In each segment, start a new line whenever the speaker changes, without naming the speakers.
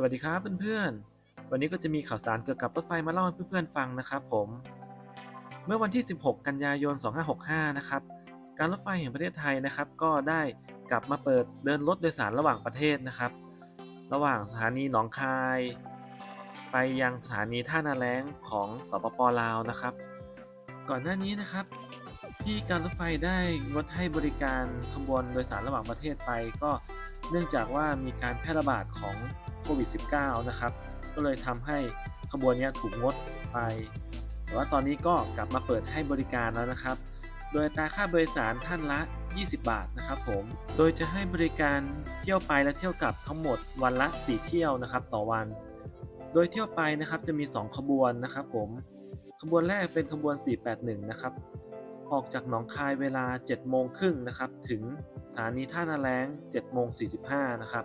สวัสดีครับเพื่อนๆ วันนี้ก็จะมีข่าวสารเกี่ยวกับรถไฟมาเล่าให้เพื่อนๆฟังนะครับผม เมื่อวันที่ 16 กันยายน 2565 นะครับ การรถไฟแห่งประเทศไทยนะครับ ก็ได้กลับมาเปิดเดินรถโดยสารระหว่างประเทศนะครับ ระหว่างสถานีหนองคาย ไปยังสถานีท่านาแล้งของสปปลาวนะครับ ก่อนหน้านี้นะครับ ที่การรถไฟได้งดให้บริการขบวนโดยสารระหว่างประเทศไป ก็เนื่องจากว่ามีการแพร่ระบาดของ โควิด -19 นะครับ ก็เลยทำให้ขบวนนี้ถูกงดไป แต่ว่าตอนนี้ก็กลับมาเปิดให้บริการแล้วนะครับ โดยตาค่าโดยสารท่านละ 20 บาทนะครับผม โดยจะให้บริการเที่ยวไปและเที่ยวกลับทั้งหมดวันละ 4 เที่ยวนะครับต่อวัน โดยเที่ยวไปนะครับจะมี 2 ขบวนนะครับผมขบวนแรกเป็นขบวน 481 นะครับ ออกจากหนองคายเวลา 7 โมงครึ่งนะครับ ถึงสถานีท่านาแล้ง7โมง45 นะครับ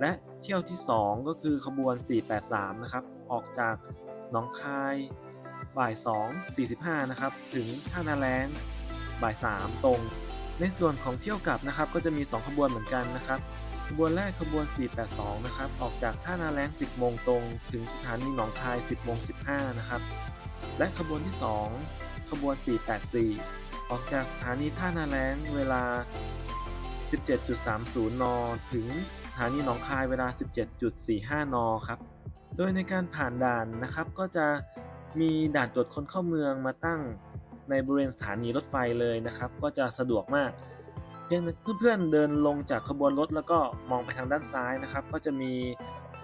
และเที่ยวที่ 2 ก็คือขบวน 483 นะครับ ออกจากหนองคายบ่าย 2 45 นะครับ ถึงท่านาแล้งบ่าย 3 ตรง ในส่วนของเที่ยวกลับนะครับ ก็จะมี 2 ขบวนเหมือนกันนะครับ ขบวนแรกขบวน 482 นะครับ ออกจากท่านาแล้ง10 โมงตรง ถึงสถานีหนองคาย 10 โมง 15 นะครับ และขบวนที่ 2 ขบวน 484 ออกจากสถานีท่านาแล้งเวลา 17.30 น ถึง สถานีหนองคายเวลา 17.45 น ครับ โดยในการผ่านด่านนะครับ ก็จะมีด่านตรวจคนเข้าเมืองมาตั้งในบริเวณสถานีรถไฟเลยนะครับ ก็จะสะดวกมากเพียงเพื่อนๆเดินลงจากขบวนรถแล้วก็มองไปทางด้านซ้ายนะครับ ก็จะมี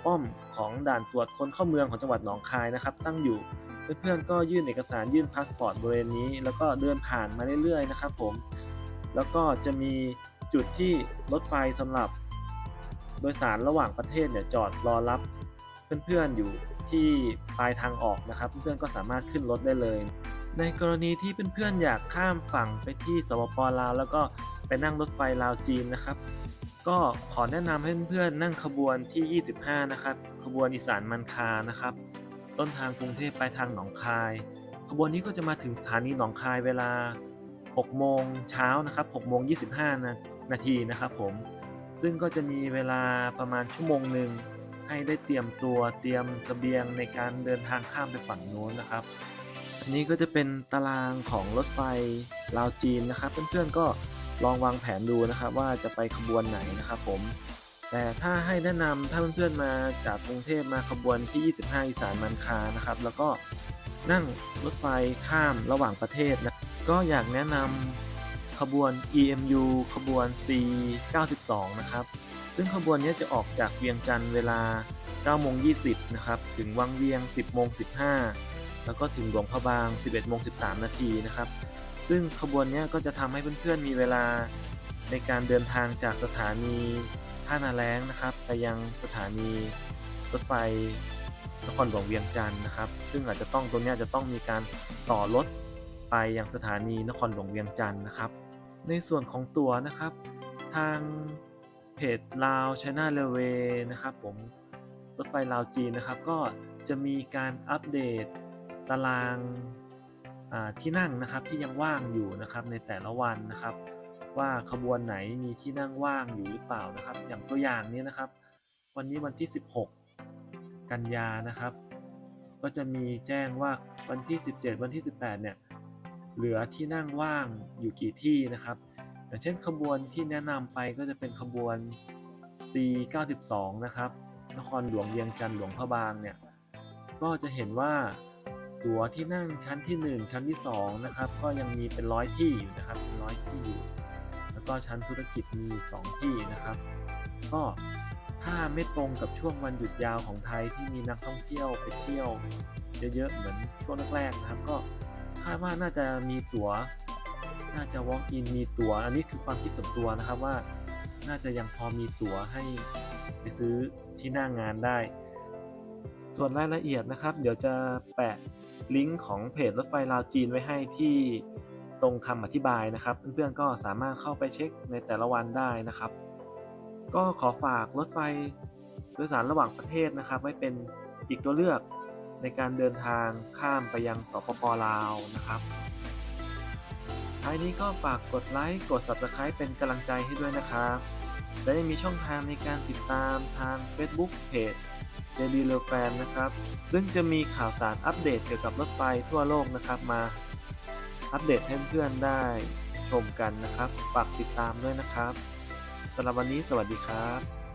ป้อมของด่านตรวจคนเข้าเมืองของจังหวัดหนองคายนะครับ ตั้งอยู่เพื่อนๆก็ยื่นเอกสารยื่นพาสปอร์ตบริเวณนี้ แล้วก็เดินผ่านมาเรื่อยๆนะครับผมแล้วก็จะมีจุดที่รถไฟสำหรับ โดยสารระหว่างประเทศเนี่ยจอดรอรับเพื่อนๆอยู่ที่ปลายทางออกนะครับ เพื่อนๆก็สามารถขึ้นรถได้เลย ในกรณีที่เพื่อนๆอยากข้ามฝั่งไปที่สปปลาว แล้วก็ไปนั่งรถไฟลาวจีนนะครับ ก็ขอแนะนำให้เพื่อนๆนั่งขบวนที่ 25 นะครับขบวนอีสานมันคานะครับ ต้นทางกรุงเทพปลายทางหนองคาย ขบวนนี้ก็จะมาถึงสถานีหนองคายเวลา 6 โมงเช้านะครับ6โมง 25 นานาทีนะครับผม ซึ่งก็จะมีเวลาประมาณชั่วโมงหนึ่งให้ได้เตรียมตัวเตรียมเสบียงในการเดินทางข้ามไปฝั่งโน้นนะครับ อันนี้ก็จะเป็นตารางของรถไฟลาวจีนนะครับ เพื่อนๆก็ลองวางแผนดูนะครับ ว่าจะไปขบวนไหนนะครับผม แต่ถ้าให้แนะนำถ้าเพื่อนๆมาจากกรุงเทพมาขบวนที่ 25 อีสานมันคานะครับ แล้วก็นั่งรถไฟข้ามระหว่างประเทศนะก็อยากแนะนำ ขบวน EMU ขบวน C 92 นะครับ ซึ่งขบวนนี้จะออกจากเวียงจันทร์เวลา9โมง20นะครับ ถึงวังเวียง 10โมง15 แล้วก็ถึงหลวงพระบาง 11โมง13 นาทีนะครับ ซึ่งขบวนนี้ก็จะทำให้เพื่อนๆมีเวลาในการเดินทางจากสถานีท่านาแล้งนะครับ ไปยังสถานีรถไฟนครหลวงเวียงจันทร์นะครับ ซึ่งอาจจะต้องตัวนี้จะต้องมีการต่อรถไปยังสถานีนครหลวงเวียงจันทร์นะครับ ในส่วนของตั๋วนะครับ ทางเพจลาว China Railway นะครับผมรถไฟลาวจีนนะครับ ก็จะมีการอัปเดตตารางที่นั่งนะครับที่ยังว่างอยู่นะครับในแต่ละวันนะครับ ว่าขบวนไหนมีที่นั่งว่างอยู่หรือเปล่านะครับ อย่างตัวอย่างนี้นะครับ วันนี้วันที่ 16 กันยานะครับ ก็จะมีแจ้งว่าวันที่ 17 วันที่ 18 เนี่ย เหลือที่นั่งว่างอยู่กี่ที่นะครับอย่างเช่นขบวนที่แนะนำไปก็จะเป็นขบวน C92 นะครับ นครหลวงเวียงจันทร์หลวงพระบางเนี่ย ก็จะเห็นว่าตั๋วที่นั่งชั้นที่ 1 ชั้นที่2นะครับ ก็ยังมีเป็นร้อยที่อยู่นะครับเป็นร้อยที่อยู่ แล้วก็ชั้นธุรกิจมี 2 ที่นะครับ ก็ถ้าไม่ตรงกับช่วงวันหยุดยาวของไทยที่มีนักท่องเที่ยวไปเที่ยว เยอะๆเหมือนช่วงแรกๆนะครับก็ คาดว่าน่าจะมีตัว๋ว น่าจะ walk in มีตั๋ว อันนี้คือความคิดส่วนตัวนะครับว่า น่าจะยังพอมีตั๋วให้ไปซื้อที่หน้างงานได้ ส่วนรายละเอียดนะครับ เดี๋ยวจะแปะลิงก์ของเพจรถไฟลาวจีนไว้ให้ที่ตรงคำอธิบายนะครับ เพื่อนๆก็สามารถเข้าไปเช็คในแต่ละวันได้นะครับ ก็ขอฝากรถไฟโดยสารระหว่างประเทศนะครับ ไว้เป็นอีกตัวเลือก ในการเดินทางข้ามไปยังสปปลาวนะครับ ท้ายนี้ก็ฝากกดไลค์กด Subscribe เป็นกำลังใจให้ด้วยนะครับ และยังมีช่องทางในการติดตามทาง Facebook Page JD r a i l Fan นะครับ ซึ่งจะมีข่าวสารอัปเดตเกี่ยวกับรถไฟทั่วโลกนะครับมาอัปเดตให้เพื่อนๆได้ชมกันนะครับ ฝากติดตามด้วยนะครับสำหรับวันนี้สวัสดีครับ